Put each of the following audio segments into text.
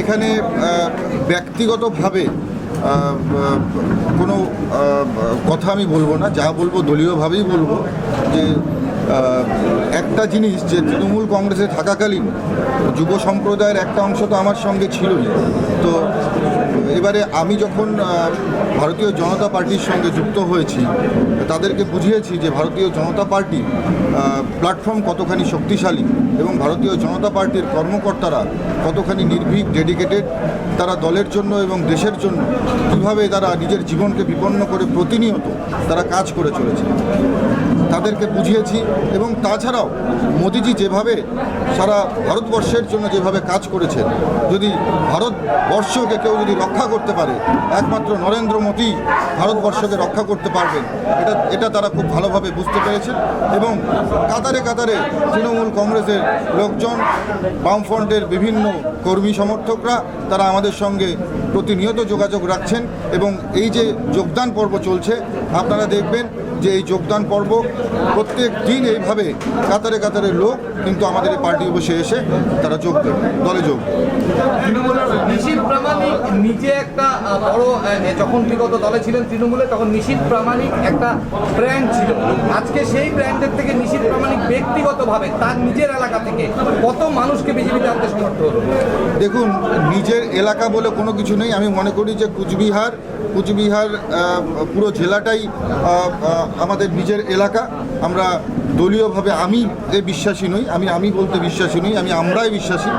এখানে ব্যক্তিগতভাবে কোনো কথা আমি বলব না, যা বলব দলীয়ভাবেই বলব যে একটা জিনিস যে তৃণমূল কংগ্রেসে থাকাকালীন যুব সম্প্রদায়ের একটা অংশ তো আমার সঙ্গে ছিলই। তো এবারে আমি যখন ভারতীয় জনতা পার্টির সঙ্গে যুক্ত হয়েছি, তাদেরকে বুঝিয়েছি যে ভারতীয় জনতা পার্টি প্ল্যাটফর্ম কতখানি শক্তিশালী। এবং ভারতীয় জনতা পার্টির কর্মকর্তারা কতখানি নির্ভীক ডেডিকেটেড তারা দলের জন্য এবং দেশের জন্য কীভাবে তারা নিজের জীবনকে বিপন্ন করে প্রতিনিয়ত তারা কাজ করে চলেছে, তাদেরকে বুঝিয়েছি এবং তাছাড়াও মোদিজি যেভাবে সারা ভারতবর্ষের জন্য যেভাবে কাজ করেছেন, যদি ভারতবর্ষকে কেউ যদি রক্ষা করতে পারে, একমাত্র নরেন্দ্র মোদী ভারতবর্ষকে রক্ষা করতে পারবেন, এটা এটা তারা খুব ভালোভাবে বুঝতে পেরেছেন এবং কাতারে কাতারে তৃণমূল কংগ্রেসের লোকজন, বামফ্রন্টের বিভিন্ন কর্মী সমর্থকরা, তারা আমাদের সঙ্গে প্রতিনিয়ত যোগাযোগ রাখছেন এবং এই যে যোগদান পর্ব চলছে, আপনারা দেখবেন যে এই যোগদান পর্ব প্রত্যেক দিন এইভাবে কাতারে কাতারে লোক কিন্তু আমাদের এই পার্টি অফিসে এসে তারা যোগ দেবে দলে যোগ নিজে একটা বড় যখন বিগত দলে ছিলেন তৃণমূলে তখন নিশীত প্রামাণিক একটা ব্র্যান্ড ছিল। আজকে সেই ব্র্যান্ডের থেকে নিশীত প্রামাণিক ব্যক্তিগতভাবে তার নিজের এলাকা থেকে কত মানুষকে বিজেপিতে আনতে সমর্থ হলো? দেখুন নিজের এলাকা বলে কোনো কিছু নেই। আমি মনে করি যে কুচবিহার কুচবিহার পুরো জেলাটাই আমাদের নিজের এলাকা, আমরা দলীয়ভাবে আমি এ বিশ্বাসী নই, আমি আমি বলতে বিশ্বাসী নই, আমি আমরাই বিশ্বাসী।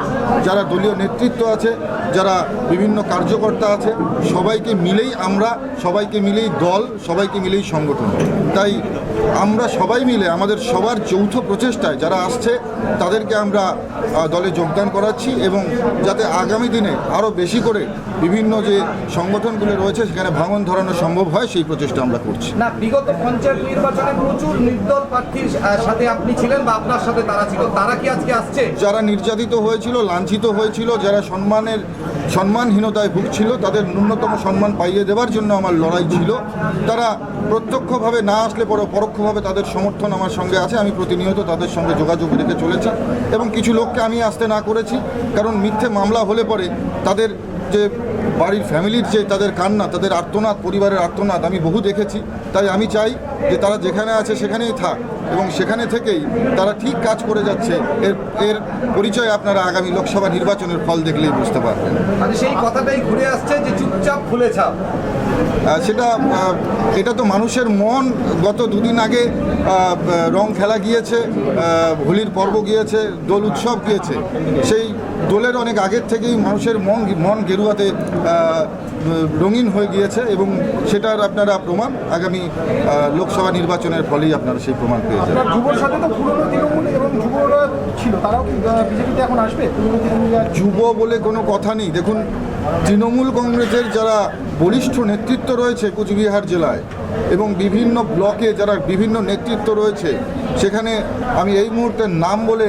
যারা দলীয় নেতৃত্ব আছে, যারা বিভিন্ন কার্যকর্তা আছে, সবাইকে মিলেই আমরা, সবাইকে মিলেই দল, সবাইকে মিলেই সংগঠন। তাই আমরা সবাই মিলে, আমাদের সবার যৌথ প্রচেষ্টায় যারা আসছে, তাদেরকে আমরা দলে যোগদান করাচ্ছি এবং যাতে আগামী দিনে আরও বেশি করে বিভিন্ন যে সংগঠনগুলো রয়েছে সেখানে ভাঙন ধরানো সম্ভব হয় সেই প্রচেষ্টা আমরা করছি। না বিগত পঞ্চায়েত নির্বাচনে প্রচুর নির্দল প্রার্থীর সাথে আপনি ছিলেন বা আপনার সাথে তারা ছিল। তারা কি আজকে আসছে? যারা নির্যাতিত হয়েছিল লাঞ্ছিত হয়েছিল যারা সম্মানের সম্মানহীনতায় ভুগছিল তাদের ন্যূনতম সম্মান পাইয়ে দেওয়ার জন্য আমার লড়াই ছিল। তারা প্রত্যক্ষভাবে না আসলে পরে পরোক্ষভাবে তাদের সমর্থন আমার সঙ্গে আছে। আমি প্রতিনিয়ত তাদের সঙ্গে যোগাযোগ রেখে চলেছি। এবং কিছু লোককে আমি আসতে না করেছি কারণ মিথ্যে মামলা হলে পরে তাদের যে বাড়ির ফ্যামিলির যে তাদের কান্না তাদের আর্তনাদ পরিবারের আর্তনাদ আমি বহু দেখেছি। তাই আমি চাই যে তারা যেখানে আছে সেখানেই থাক এবং সেখানে থেকেই তারা ঠিক কাজ করে যাচ্ছে। এর এর পরিচয় আপনারা আগামী লোকসভা নির্বাচনের ফল দেখলেই বুঝতে পারবেন। মানে সেই কথাটাই ঘুরে আসছে যে চুপচাপ ফুলে ছাপ। সেটা এটা তো মানুষের মন। গত দুদিন আগে রং খেলা গিয়েছে হোলির পর্ব গিয়েছে দোল উৎসব গিয়েছে। সেই দোলের অনেক আগের থেকেই মানুষের মন মন গেরুয়াতে রঙিন হয়ে গিয়েছে এবং সেটার আপনারা প্রমাণ আগামী লোকসভা নির্বাচনের ফলেই আপনারা সেই প্রমাণ পেয়ে যাবেন। যুবর সাথে তো পুরনো তৃণমূল এবং যুবরা ছিল তারাও কি বিজেপিতে এখন আসবে? পুরনো তৃণমূল আর যুব বলে কোনো কথা নেই। দেখুন তৃণমূল কংগ্রেসের যারা বলিষ্ঠ নেতৃত্ব রয়েছে কুচবিহার জেলায় এবং বিভিন্ন ব্লকে যারা বিভিন্ন নেতৃত্ব রয়েছে সেখানে আমি এই মুহূর্তে নাম বলে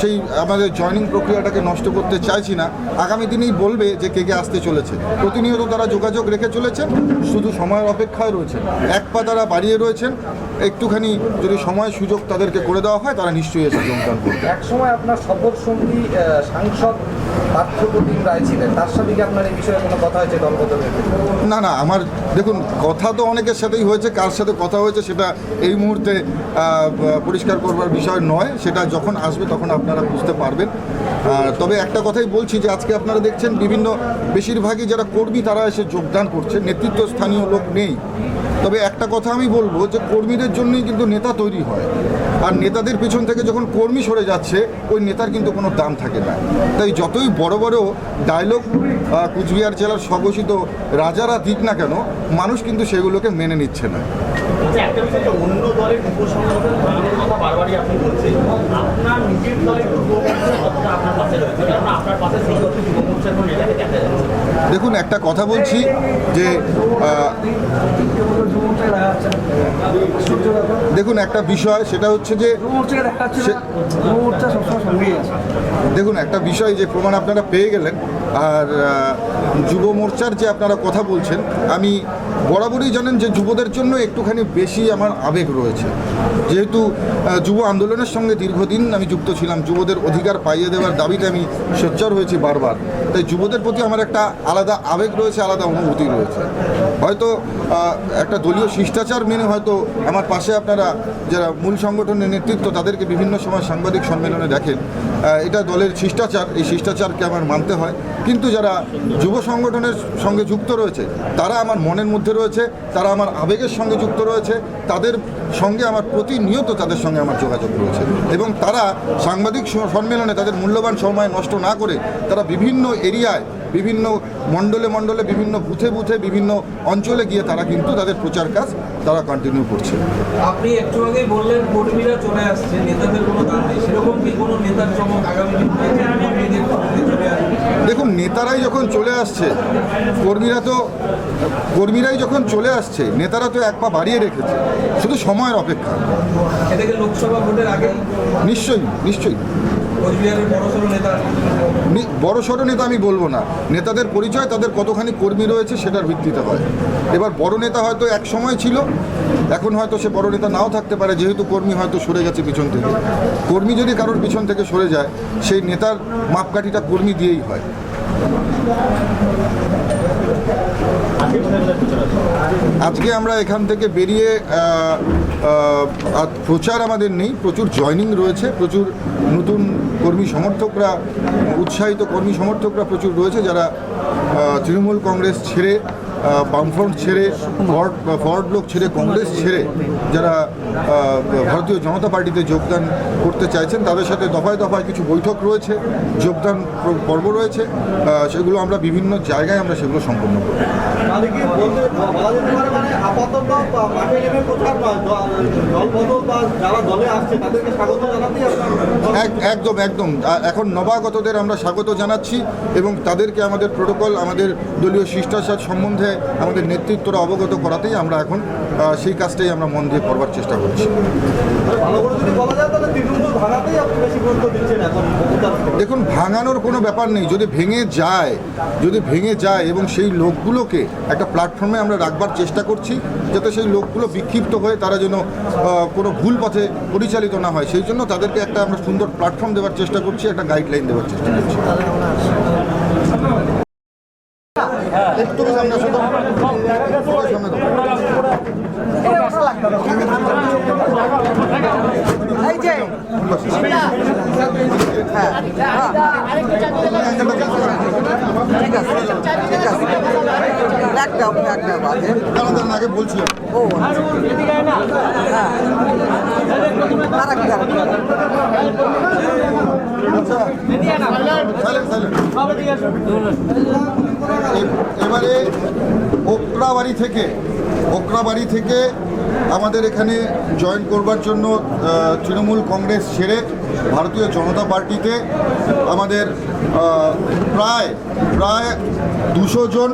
সেই আমাদের জয়নিং প্রক্রিয়াটাকে নষ্ট করতে চাইছি না। আগামী দিনেই বলবে যে কে কে আসতে চলেছে। প্রতিনিয়ত তারা যোগাযোগ রেখে চলেছেন শুধু সময়ের অপেক্ষায় রয়েছেন। এক পা তারা বাড়িয়ে রয়েছেন একটুখানি যদি সময় সুযোগ তাদেরকে করে দেওয়া হয় তারা নিশ্চয়ই এসে যোগদান করবে। এক সময় আপনার শপথ সঙ্গী সাংসদ পার্থপ্রতিম রায় ছিলেন তার সাথে কি আপনার এই বিষয়ে কোনো কথা হয়েছে দলগত? না না আমার দেখুন কথা তো অনেকের সাথেই হয়েছে, কার সাথে কথা হয়েছে সেটা এই মুহূর্তে পরিষ্কার করবার বিষয় নয়। সেটা যখন আসবে তখন আপনারা বুঝতে পারবেন। তবে একটা কথাই বলছি যে আজকে আপনারা দেখছেন বিভিন্ন, বেশিরভাগই যারা কর্মী তারা এসে যোগদান করছে নেতৃত্ব স্থানীয় লোক নেই। তবে একটা কথা আমি বলব যে কর্মীদের জন্যই কিন্তু নেতা তৈরি হয়। আর নেতাদের পেছন থেকে যখন কর্মী সরে যাচ্ছে, ওই নেতার কিন্তু কোনো দাম থাকে না। তাই যতই বড় বড় ডায়লগ কুচবিহার জেলার স্বঘোষিত রাজারা দিক না কেন, মানুষ কিন্তু সেগুলোকে মেনে নিচ্ছে না। একটা বিষয় অন্য দলের উপসংগঠন বানানোর কথা বারবারই আপনি বলছেন। আপনার নিজের দলের যুব মোর্চা কতটা আপনার পাশে রয়েছে কারণ আপনার পাশে সেই অর্থে যুব মোর্চার কোনো নেতাকে দেখা যাচ্ছে। দেখুন একটা কথা বলছি যে দেখুন একটা বিষয় সেটা হচ্ছে যে দেখুন একটা বিষয় যে প্রমাণ আপনারা পেয়ে গেলেন আর যুব মোর্চার যে আপনারা কথা বলছেন আমি বরাবরই জানেন যে যুবদের জন্য একটুখানি বেশি আমার আবেগ রয়েছে। যেহেতু যুব আন্দোলনের সঙ্গে দীর্ঘদিন আমি যুক্ত ছিলাম, যুবদের অধিকার পাইয়ে দেওয়ার দাবিতে আমি সোচ্চার হয়েছি বারবার। তাই যুবদের প্রতি আমার একটা আলাদা আবেগ রয়েছে, আলাদা অনুভূতি রয়েছে। হয়তো একটা দলীয় শিষ্টাচার মেনে হয়তো আমার পাশে আপনারা যারা মূল সংগঠনের নেতৃত্ব তাদেরকে বিভিন্ন সময় সাংবাদিক সম্মেলনে দেখেন। এটা দলের শিষ্টাচার, এই শিষ্টাচারকে আমার মানতে হয়। কিন্তু যারা যুব সংগঠনের সঙ্গে যুক্ত রয়েছে, তারা আমার মনের মধ্যে রয়েছে, তারা আমার আবেগের সঙ্গে যুক্ত রয়েছে, তাদের সঙ্গে আমার প্রতিনিয়ত তাদের সঙ্গে আমার যোগাযোগ রয়েছে এবং তারা সাংবাদিক সম্মেলনে তাদের মূল্যবান সময় নষ্ট না করে তারা বিভিন্ন এরিয়ায়, বিভিন্ন মণ্ডলে মণ্ডলে, বিভিন্ন বুথে বুথে, বিভিন্ন অঞ্চলে গিয়ে তারা কিন্তু তাদের প্রচার কাজ তারা কন্টিনিউ করছে। আপনি একটু আগেই বললেন, কর্মীরা চলে আসছে, নেতাদের কোনো দাম নেই। সেরকম কি কোনো নেতার চমক আগামী দেখুন নেতারাই যখন চলে আসছে কর্মীরা তো কর্মীরাই যখন চলে আসছে নেতারা তো এক পা বাড়িয়ে রেখেছে শুধু সময়ের অপেক্ষা। লোকসভা ভোটের আগে নিশ্চয়ই নিশ্চয়ই। কোচবিহারের নেতা বড় সড়ো নেতা আমি বলব না। নেতাদের পরিচয়, তাদের কতখানি কর্মী রয়েছে সেটার ভিত্তিতে হয়। এবার বড় নেতা হয়তো এক সময় ছিল, এখন হয়তো সে বড় নেতা নাও থাকতে পারে, যেহেতু কর্মী হয়তো সরে গেছে পিছন থেকে। কর্মী যদি কারোর পিছন থেকে সরে যায়, সেই নেতার মাপকাঠিটা কর্মী দিয়েই হয়। আজকে আমরা এখান থেকে বেরিয়ে প্রচার আমাদের নেই, প্রচুর জয়নিং রয়েছে, প্রচুর নতুন কর্মী সমর্থকরা, উৎসাহিত কর্মী সমর্থকরা প্রচুর রয়েছে যারা তৃণমূল কংগ্রেস ছেড়ে বামফ্রন্ট ছেড়ে, ফর্ড ফরওয়ার্ড ব্লক ছেড়ে, কংগ্রেস ছেড়ে যারা ভারতীয় জনতা পার্টিতে যোগদান করতে চাইছেন তাদের সাথে দফায় দফায় কিছু বৈঠক রয়েছে যোগদান পর্ব রয়েছে সেগুলো আমরা বিভিন্ন জায়গায় আমরা সেগুলো সম্পন্ন করব। মানে একদম একদম। এখন নবাগতদের আমরা স্বাগত জানাচ্ছি এবং তাদেরকে আমাদের প্রোটোকল আমাদের দলীয় শিষ্টাচার সম্বন্ধে আমাদের নেতৃত্বরা অবগত করাতেই আমরা এখন সেই কাজটাই আমরা মন দিয়ে করবার চেষ্টা করছি। দেখুন ভাঙানোর কোনো ব্যাপার নেই। যদি ভেঙে যায় যদি ভেঙে যায় এবং সেই লোকগুলোকে একটা প্ল্যাটফর্মে আমরা রাখবার চেষ্টা করছি যাতে সেই লোকগুলো বিক্ষিপ্ত হয়ে তারা যেন কোনো ভুল পথে পরিচালিত না হয় সেই জন্য তাদেরকে একটা আমরা সুন্দর প্ল্যাটফর্ম দেওয়ার চেষ্টা করছি একটা গাইডলাইন দেওয়ার চেষ্টা করছি একটু সামনে আসো তো। পুরো সামনে দাও। এই যে হ্যাঁ ঠিক আছে ঠিক আছে দাও ব্ল্যাক দাও আগে। বলছিলাম। ও আচ্ছা। হ্যাঁ। আর. এ- এবারে ওকরাবাড়ি থেকে ওকরাবাড়ি থেকে আমাদের এখানে জয়েন করবার জন্য তৃণমূল কংগ্রেস ছেড়ে ভারতীয় জনতা পার্টিতে আমাদের প্রায় প্রায় দুশো জন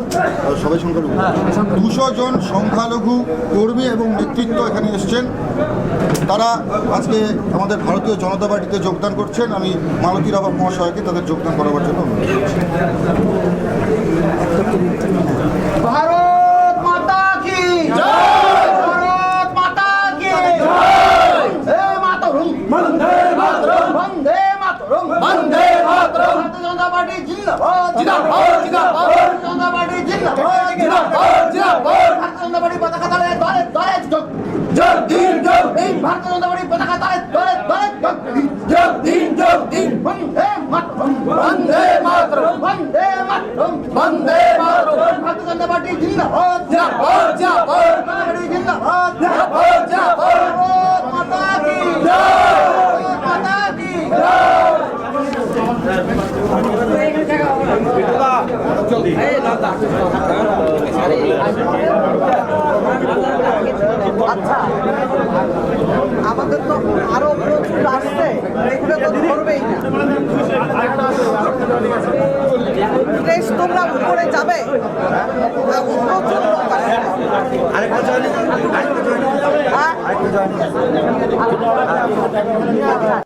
সবাই সংখ্যালঘু। দুশো জন সংখ্যালঘু কর্মী এবং নেতৃত্ব এখানে এসছেন। তারা আজকে আমাদের ভারতীয় জনতা পার্টিতে যোগদান করছেন। আমি মালতী রাভা মহাশয়কে তাদের যোগদান করাবার জন্য অনুরোধ করছি। ভারত মাতা কি ভারত মাতা কি বন্দে মাতরম। বন্দে মাতরম। বন্দে মাতরম ভারতীয় জনতা পার্টি জিন্দাবাদ জিন্দাবাদ জিন্দাবাদ ভারতীয় জনতা পার্টি জিন্দাবাদ জিন্দাবাদ জিন্দাবাদ ভারতীয় জনতা পার্টি পতাকা তলে দলে দলে যোগ যোগ দিন যোগ দিন ভারতীয় জনতা পার্টি পতাকা তলে দলে দলে যোগ দিন যোগ দিন যোগ দিন বন্দে মাতরম বন্দে মাতরম বন্দে মাতরম বন্দে মাতরম ভারতীয় জনতা পার্টি জিন্দাবাদ জিন্দাবাদ জিন্দাবাদ পার্টি জিন্দাবাদ জিন্দাবাদ জিন্দাবাদ ভারত মাতা কি জয় ভারত মাতা কি জয় আচ্ছা আমাদের তো আরও প্রচুর আসছে এগুলো তো ধরবেই না। তোমরা উপরে যাবে। হ্যাঁ, প্রচুর লোক আসছে? এই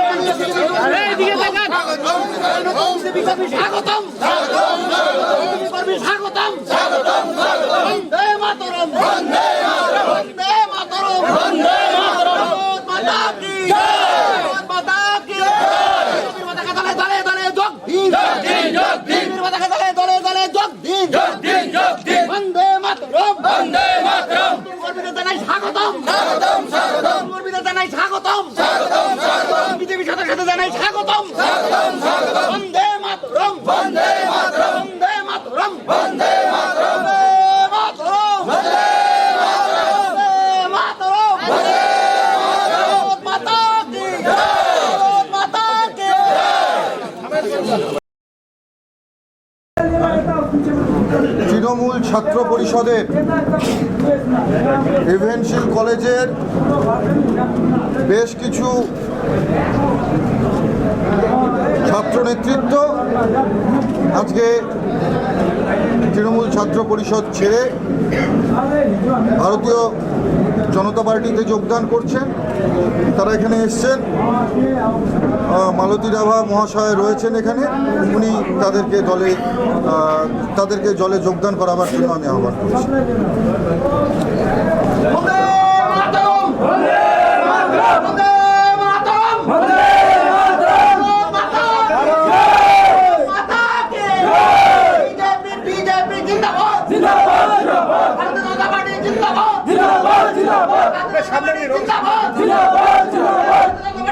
স্বাগতম। স্বাগতম স্বাগতম। বন্দে মাতরম বন্দে মাতরম বন্দে মাতরম বন্দে মাতরম মাতা কি মাতা কি মাতা দলে দলে দলে যোগ দিন যোগ দিন যোগ দিন মাতা দলে দলে দলে যোগ দিন যোগ দিন যোগ দিন বন্দে মাতরম বন্দে মাতরম স্বাগতম। স্বাগতম স্বাগতম। স্বাগতম স্বাগতম স্বাগতম। জানাই স্বাগতম। স্বাগতম স্বাগতম বন্দে মাতরম। বন্দে মাতরম। বন্দে মাতরম। বন্দে মাতরম। বন্দে মাতরম। বন্দে মাতরম। মাতা কি জয়। মাতা কি তৃণমূল ছাত্র পরিষদের এভেনশিল কলেজের বেশ কিছু ছাত্র নেতৃত্ব। আজকে তৃণমূল ছাত্র পরিষদ ছেড়ে ভারতীয় জনতা পার্টিতে যোগদান করছেন। তারা এখানে এসছেন। মালতী রাভা মহাশয় রয়েছেন এখানে। উনি তাদেরকে দলে তাদেরকে জলে যোগদান করাবার জন্য আমি আহ্বান করছি বন্দে মাতরম বন্দে মাতরম বন্দে মাতরম বন্দে মাতরম মাতা কি বিজেপি বিজেপি জিন্দাবাদ জিন্দাবাদ জিন্দাবাদ ভারতীয় জনতা পার্টি জিন্দাবাদ জিন্দাবাদ জিন্দাবাদ সামনে জিন্দাবাদ জিন্দাবাদ জিন্দাবাদ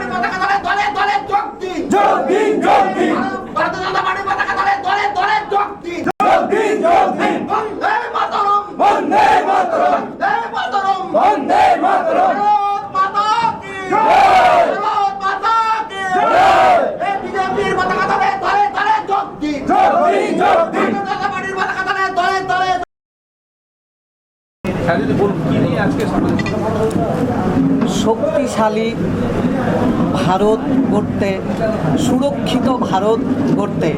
পতাকা দলে দলে দলে যোগ দিন যোগ দিন যোগ দিন ভারতীয় জনতা পার্টি পতাকা দলে দলে দলে যোগ দিন যোগ দিন যোগ দিন বন্দে মাতরম বন্দে মাতরম বন্দে মাতরম বন্দে মাতরম ভারত মাতা কি জয় ভারত মাতা কি জয় এই বিজেপির পতাকা দলে দলে দলে যোগ দিন যোগ দিন যোগ দিন ভারতীয় জনতা পার্টির পতাকা দলে দলে দলে স্যার যদি বলুন কি নিয়ে আজকে সমাবেশ? শক্তিশালী ভারত গড়তে সুরক্ষিত ভারত গড়তে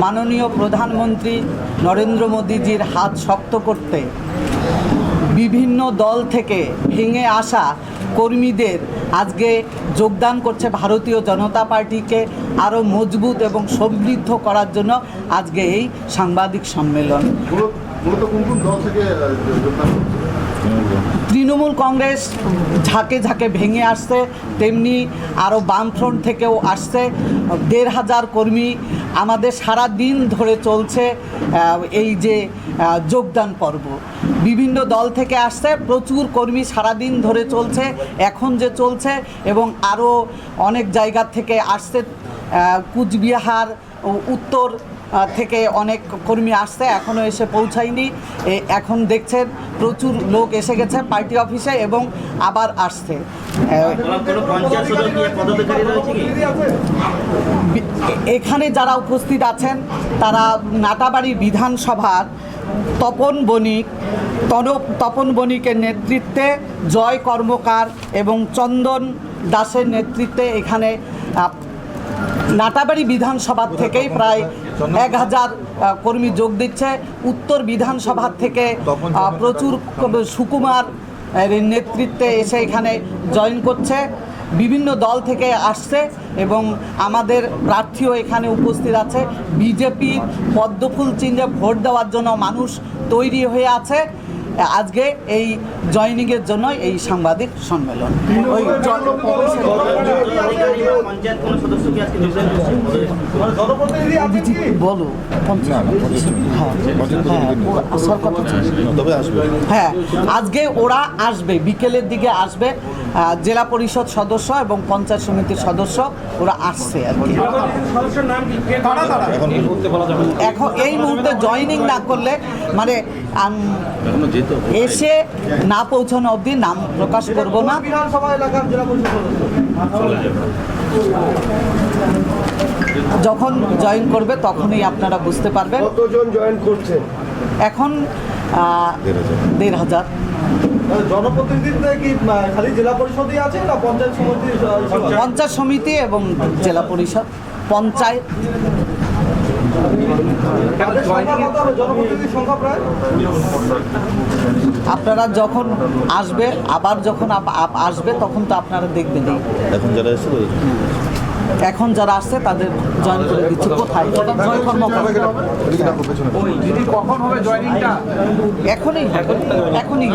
মাননীয় প্রধানমন্ত্রী নরেন্দ্র মোদীজির হাত শক্ত করতে বিভিন্ন দল থেকে ভেঙে আসা কর্মীদের আজকে যোগদান করছে ভারতীয় জনতা পার্টিকে আরও মজবুত এবং সমৃদ্ধ করার জন্য আজকে এই সাংবাদিক সম্মেলন। মূলত কোন কোন দল থেকে যোগদান তৃণমূল কংগ্রেস ঝাঁকে ঝাঁকে ভেঙে আসছে, তেমনি আরও বামফ্রন্ট থেকেও আসছে। দেড় হাজার কর্মী আমাদের সারা দিন ধরে চলছে এই যে যোগদান পর্ব। বিভিন্ন দল থেকে আসছে, প্রচুর কর্মী সারাদিন ধরে চলছে, এখন যে চলছে এবং আরও অনেক জায়গা থেকে আসছে কুচবিহার উত্তর থেকে অনেক কর্মী আসছে এখনও এসে পৌঁছায়নি। এ- এখন দেখছেন প্রচুর লোক এসে গেছে পার্টি অফিসে এবং আবার আসছে। এখানে যারা উপস্থিত আছেন তারা নাটাবাড়ি বিধানসভার তপন বণিক তপন বণিকের নেতৃত্বে জয় কর্মকার এবং চন্দন দাসের নেতৃত্বে এখানে নাটাবাড়ি বিধানসভা থেকেই প্রায় এক হাজার কর্মী যোগ দিচ্ছে। উত্তর বিধানসভা থেকে প্রচুর সুকুমার নেতৃত্বে এসে এখানে জয়েন করছে। বিভিন্ন দল থেকে আসছে এবং আমাদের প্রার্থীও এখানে উপস্থিত আছে। বিজেপির পদ্মফুল চিহ্নে ভোট দেওয়ার জন্য মানুষ তৈরি হয়ে আছে। আজকে এই জয়নিংয়ের জন্য এই সাংবাদিক সম্মেলন। ওই বলো হ্যাঁ হ্যাঁ আসবে। হ্যাঁ আজকে ওরা আসবে বিকেলের দিকে আসবে। জেলা পরিষদ সদস্য এবং পঞ্চায়েত সমিতির সদস্য ওরা আসছে আর কি। এখন এই মুহূর্তে জয়েনিং না করলে মানে এসে না পৌঁছানো অবধি নাম প্রকাশ করব না। যখন জয়েন করবে তখনই আপনারা বুঝতে পারবেন। কতজন জয়েন করছে? এখন দেড় হাজার। কি খালি জেলা পরিষদই আছে না পঞ্চায়েত সমিতি এবং জেলা পরিষদ পঞ্চায়েত। আপনারা যখন আসবে আবার যখন আসবে তখন তো আপনারা দেখবেন এখন যারা এসেছে এখন যারা আসছে তাদের জয়েন করে দিচ্ছে। কোথায়? জয় কর্মকর্তা। কখন হবে জয়নিংটা? এখনই এখনই